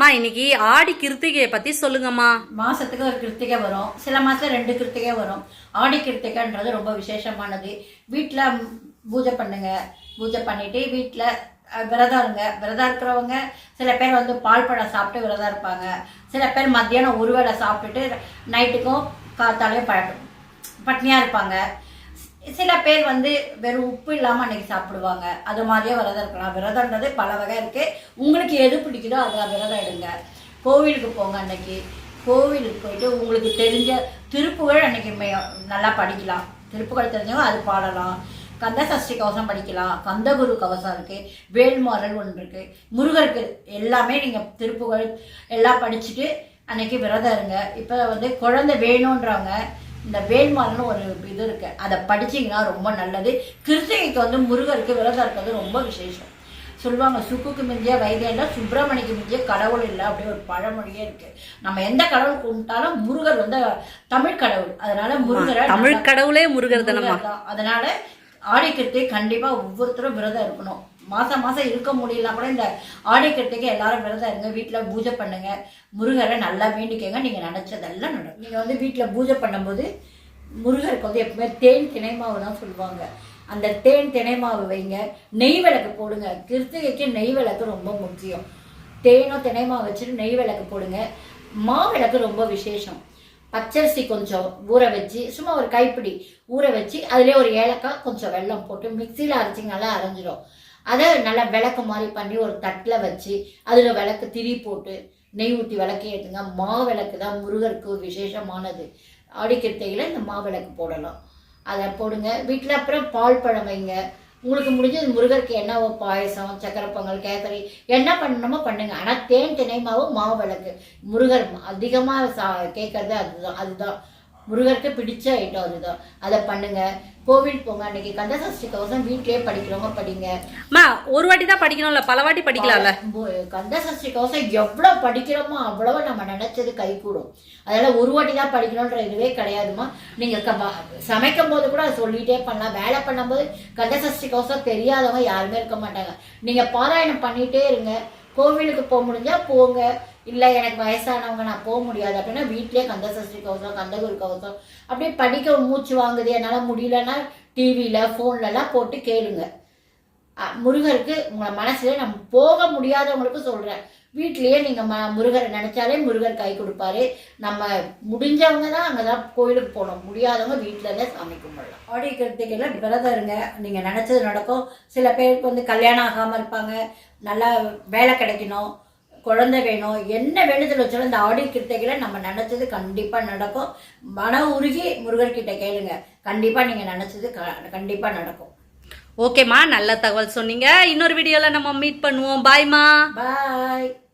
மா இன்னைக்கு ஆடி கிருத்திகையை பத்தி சொல்லுங்கம்மா. மாசத்துக்கு ஒரு கிருத்திகை வரும். சில மாசம் ரெண்டு கிருத்திகை வரும். ஆடி கிருத்திகைன்றது ரொம்ப விசேஷமானது. வீட்டில் பூஜை பண்ணுங்க. பூஜை பண்ணிட்டு வீட்டில் விரதம் இருங்க. விரதம் இருக்கிறவங்க சில பேர் வந்து பால் பழம் சாப்பிட்டு விரதம் இருப்பாங்க. சில பேர் மத்தியானம் ஒரு வேளை சாப்பிட்டுட்டு நைட்டுக்கும் காத்தாலையும் பழ பட்னியாக இருப்பாங்க. சில பேர் வந்து வெறும் உப்பு இல்லாமல் அன்னைக்கு சாப்பிடுவாங்க. அது மாதிரியே விரதம் இருக்கலாம். விரதன்றது பல வகை இருக்குது உங்களுக்கு எது பிடிக்குதோ அதில் விரதம் எடுங்க கோவிலுக்கு போங்க அன்னைக்கு. கோவிலுக்கு போயிட்டு உங்களுக்கு தெரிஞ்ச திருப்புகழ் அன்னைக்கு மே- நல்லா படிக்கலாம். திருப்புகழ் தெரிஞ்சவங்க அது பாடலாம். கந்த சஷ்டி கவசம் படிக்கலாம். கந்தகுரு கவசம் இருக்குது வேல்மாறல் ஒன்று இருக்குது முருகருக்கு எல்லாமே நீங்கள் திருப்புகழ் எல்லாம் படிச்சுட்டு அன்னைக்கு விரதம் இருங்க. இப்போ வந்து குழந்தை வேணுன்றவங்க இந்த வேல்மாறல்னு ஒரு இது இருக்கு. அதை படிச்சீங்கன்னா ரொம்ப நல்லது. கிருத்திகைக்கு வந்து முருகருக்கு விரதம் இருக்கிறது ரொம்ப விசேஷம். சொல்லுவாங்க சுக்குக்கு மிஞ்சிய வைத்தியம் சுப்பிரமணிக்கு மிஞ்சிய கடவுள் இல்லை அப்படி ஒரு பழமொழியே இருக்கு. நம்ம எந்த கடவுள் கும்பிட்டாலும் முருகர் வந்து தமிழ் கடவுள். அதனால முருகரை தமிழ் கடவுளே முருகர் தான். அதனால ஆடிக்கிருத்தை கண்டிப்பா ஒவ்வொருத்தரும் விரதம் இருக்கணும். மாதம் மாதம் இருக்க முடியலனா கூட இந்த ஆடைக்கட்டுக்கு எல்லாரும் விரதம் இருங்க. வீட்டில் பூஜை பண்ணுங்க. முருகரை நல்லா வேண்டிக்கங்க. நீங்கள் நினச்சதெல்லாம் நடக்கும். நீங்கள் வந்து வீட்டில் பூஜை பண்ணும்போது முருகருக்கு வந்து எப்பவுமே தேன் தினை மாவு தான் சொல்லுவாங்க. அந்த தேன் திணை மாவு வைங்க. நெய் விளக்கு போடுங்க. கிருத்திகைக்கு நெய் விளக்கு ரொம்ப முக்கியம். தேனோ தினை மாவு வச்சுட்டு நெய் விளக்கு போடுங்க. மாவிளக்கு ரொம்ப விசேஷம். பச்சரிசி கொஞ்சம் ஊற வச்சு சும்மா ஒரு கைப்பிடி ஊற வச்சு அதுலேயே ஒரு ஏலக்காய் கொஞ்சம் வெல்லம் போட்டு மிக்சியில் அரைச்சி நல்லா அரைஞ்சிடும் அதை நல்லா விளக்கு மாதிரி பண்ணி ஒரு தட்டில் வச்சு அதில் விளக்கு திரி போட்டு நெய் ஊற்றி விளக்கே ஏற்றுங்க மா விளக்கு தான் முருகருக்கு விசேஷமானது. ஆடிக்கிருத்தையில் இந்த மா விளக்கு போடலாம். அதை போடுங்க. வீட்டில் அப்புறம் பால் பழம் வைங்க. உங்களுக்கு முடிஞ்சது முருகருக்கு என்ன பாயசம் சக்கரை பொங்கல் கேசரி என்ன பண்ணணுமோ பண்ணுங்க. ஆனால் தேன் தினை மாவு மாவு விளக்கு முருகர் அதிகமாக சா கேட்கறது அதுதான் அதுதான். முருகருக்கு பிடிச்ச ஐட்டம் அதுதான். அதை பண்ணுங்க. கோவில் போங்க. அன்னைக்கு கந்தசஷ்டி கவசம் வீட்டிலேயே படிக்கிறவங்க படிங்க. அம்மா ஒரு வாட்டி தான் படிக்கணும்ல? பல வாட்டி படிக்கலாம்ல? கந்தசஷ்டி கவசம் எவ்வளோ படிக்கிறோமோ அவ்வளவு நம்ம நினைச்சது கைகூடும். அதனால ஒரு வாட்டி தான் படிக்கணுன்ற இதுவே கிடையாதுமா நீங்க க- சமைக்கும் போது கூட அதை சொல்லிட்டே பண்ணலாம். வேலை பண்ணும்போது கந்தசஷ்டி கவசம் தெரியாதவங்க யாருமே இருக்க மாட்டாங்க. நீங்க பாராயணம் பண்ணிட்டே இருங்க. கோவிலுக்கு போக முடிஞ்சா போங்க. இல்லை எனக்கு வயசானவங்க நான் போக முடியாது. அப்படின்னா வீட்டிலேயே கந்தசஷ்டி கவசம் கந்தகுரு கவசம். அப்படியே படிக்க மூச்சு வாங்குது என்னால் முடியலன்னா டிவியில் ஃபோன்லலாம் போட்டு கேளுங்க. முருகருக்கு உங்களை மனசில் நம்ம போக முடியாதவங்களுக்கு சொல்கிறேன் வீட்டிலையே நீங்கள் ம முருகரை நினச்சாலே முருகர் கை கொடுப்பாரு. நம்ம முடிஞ்சவங்க தான் அங்கே தான் கோயிலுக்கு போகணும். முடியாதவங்க வீட்டில் இருந்தே சாமி கும்பிடலாம். ஆடி கிருத்திகையில விரதம் இருங்க நீங்கள் நினச்சது நடக்கும். சில பேருக்கு வந்து கல்யாணம் ஆகாமல் இருப்பாங்க. நல்லா வேலை கிடைக்கணும். குழந்தை வேணும் என்ன வேண்டுதல் வச்சாலும் இந்த ஆடி கிருத்திகையில நம்ம நினைச்சது கண்டிப்பா நடக்கும். மன உருகி முருகர்கிட்ட கேளுங்க. கண்டிப்பா நீங்க நினைச்சது க- கண்டிப்பா நடக்கும். ஓகேம்மா நல்ல தகவல் சொன்னீங்க. இன்னொரு வீடியோல நம்ம மீட் பண்ணுவோம். பாய்மா பாய்